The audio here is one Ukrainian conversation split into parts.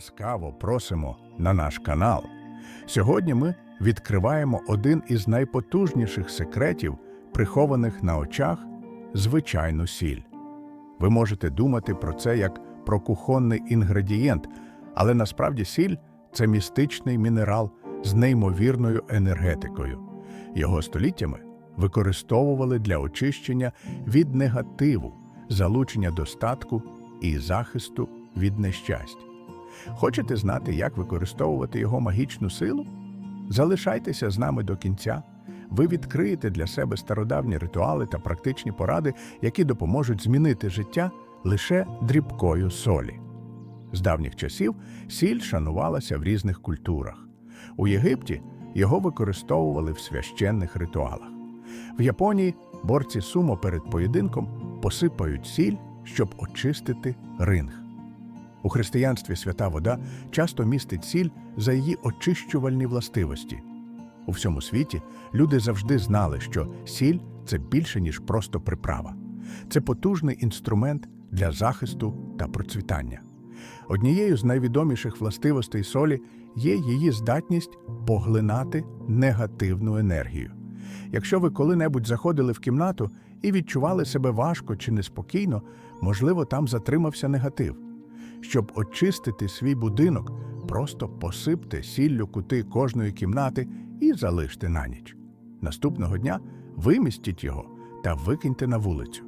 Ласкаво просимо на наш канал. Сьогодні ми відкриваємо один із найпотужніших секретів, прихованих на очах звичайну сіль. Ви можете думати про це як про кухонний інгредієнт, але насправді сіль це містичний мінерал з неймовірною енергетикою. Його століттями використовували для очищення від негативу, залучення достатку і захисту від нещасть. Хочете знати, як використовувати його магічну силу? Залишайтеся з нами до кінця. Ви відкриєте для себе стародавні ритуали та практичні поради, які допоможуть змінити життя лише дрібкою солі. З давніх часів сіль шанувалася в різних культурах. У Єгипті його використовували в священних ритуалах. В Японії борці сумо перед поєдинком посипають сіль, щоб очистити ринг. У християнстві свята вода часто містить сіль за її очищувальні властивості. У всьому світі люди завжди знали, що сіль це більше, ніж просто приправа. Це потужний інструмент для захисту та процвітання. Однією з найвідоміших властивостей солі є її здатність поглинати негативну енергію. Якщо ви коли-небудь заходили в кімнату і відчували себе важко чи неспокійно, можливо, там затримався негатив. Щоб очистити свій будинок, просто посипте сіллю кути кожної кімнати і залиште на ніч. Наступного дня вимістіть його та викиньте на вулицю.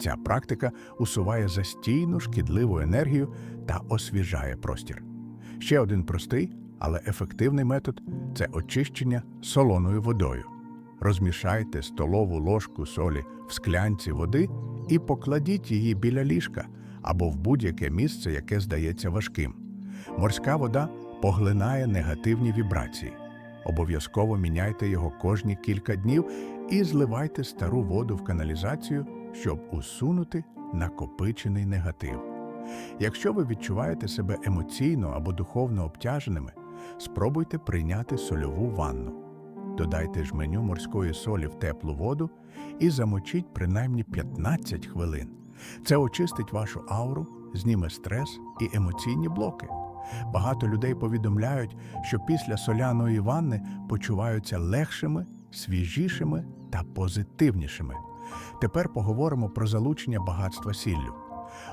Ця практика усуває застійну шкідливу енергію та освіжає простір. Ще один простий, але ефективний метод це очищення солоною водою. Розмішайте столову ложку солі в склянці води і покладіть її біля ліжка або в будь-яке місце, яке здається важким. Морська вода поглинає негативні вібрації. Обов'язково міняйте його кожні кілька днів і зливайте стару воду в каналізацію, щоб усунути накопичений негатив. Якщо ви відчуваєте себе емоційно або духовно обтяженими, спробуйте прийняти сольову ванну. Додайте жменю морської солі в теплу воду і замочіть принаймні 15 хвилин. Це очистить вашу ауру, зніме стрес і емоційні блоки. Багато людей повідомляють, що після соляної ванни почуваються легшими, свіжішими та позитивнішими. Тепер поговоримо про залучення багатства сіллю.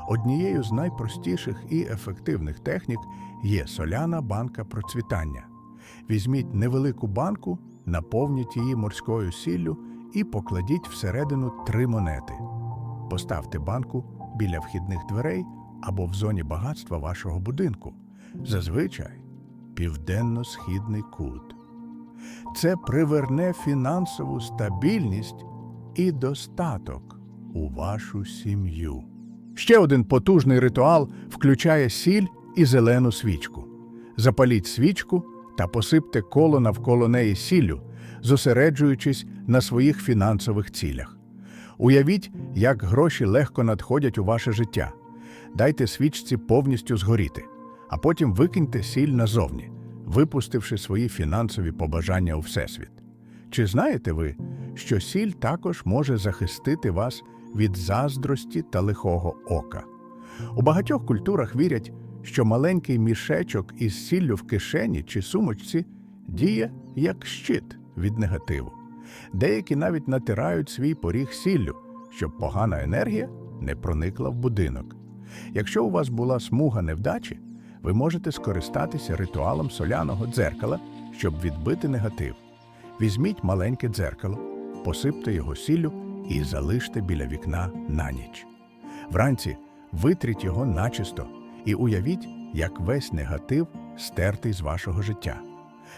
Однією з найпростіших і ефективних технік є соляна банка процвітання. Візьміть невелику банку, наповніть її морською сіллю і покладіть всередину три монети. Поставте банку біля вхідних дверей або в зоні багатства вашого будинку. Зазвичай південно-східний кут. Це приверне фінансову стабільність і достаток у вашу сім'ю. Ще один потужний ритуал включає сіль і зелену свічку. Запаліть свічку та посипте коло навколо неї сіллю, зосереджуючись на своїх фінансових цілях. Уявіть, як гроші легко надходять у ваше життя. Дайте свічці повністю згоріти, а потім викиньте сіль назовні, випустивши свої фінансові побажання у Всесвіт. Чи знаєте ви, що сіль також може захистити вас від заздрості та лихого ока? У багатьох культурах вірять, що маленький мішечок із сіллю в кишені чи сумочці діє як щит від негативу. Деякі навіть натирають свій поріг сіллю, щоб погана енергія не проникла в будинок. Якщо у вас була смуга невдачі, ви можете скористатися ритуалом соляного дзеркала, щоб відбити негатив. Візьміть маленьке дзеркало, посипте його сіллю і залиште біля вікна на ніч. Вранці витріть його начисто і уявіть, як весь негатив стертий з вашого життя.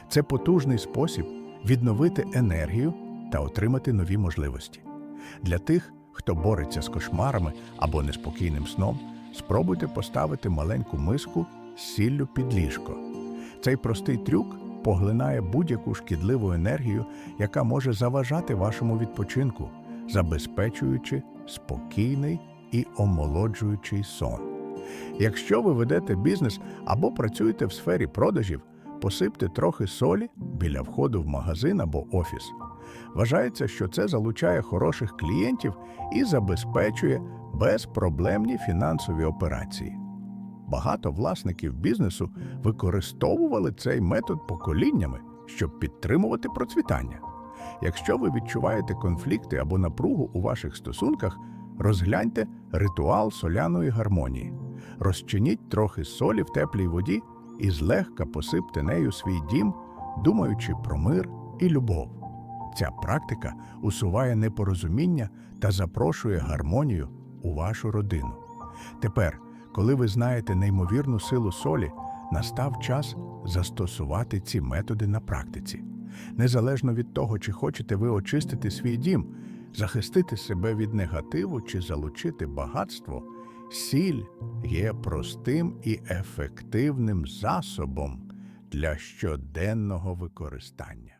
Це потужний спосіб відновити енергію та отримати нові можливості. Для тих, хто бореться з кошмарами або неспокійним сном, спробуйте поставити маленьку миску з сіллю під ліжко. Цей простий трюк поглинає будь-яку шкідливу енергію, яка може заважати вашому відпочинку, забезпечуючи спокійний і омолоджуючий сон. Якщо ви ведете бізнес або працюєте в сфері продажів, посипте трохи солі біля входу в магазин або офіс. Вважається, що це залучає хороших клієнтів і забезпечує безпроблемні фінансові операції. Багато власників бізнесу використовували цей метод поколіннями, щоб підтримувати процвітання. Якщо ви відчуваєте конфлікти або напругу у ваших стосунках, розгляньте ритуал соляної гармонії. Розчиніть трохи солі в теплій воді і злегка посипте нею свій дім, думаючи про мир і любов. Ця практика усуває непорозуміння та запрошує гармонію у вашу родину. Тепер, коли ви знаєте неймовірну силу солі, настав час застосувати ці методи на практиці. Незалежно від того, чи хочете ви очистити свій дім, захистити себе від негативу чи залучити багатство, сіль є простим і ефективним засобом для щоденного використання.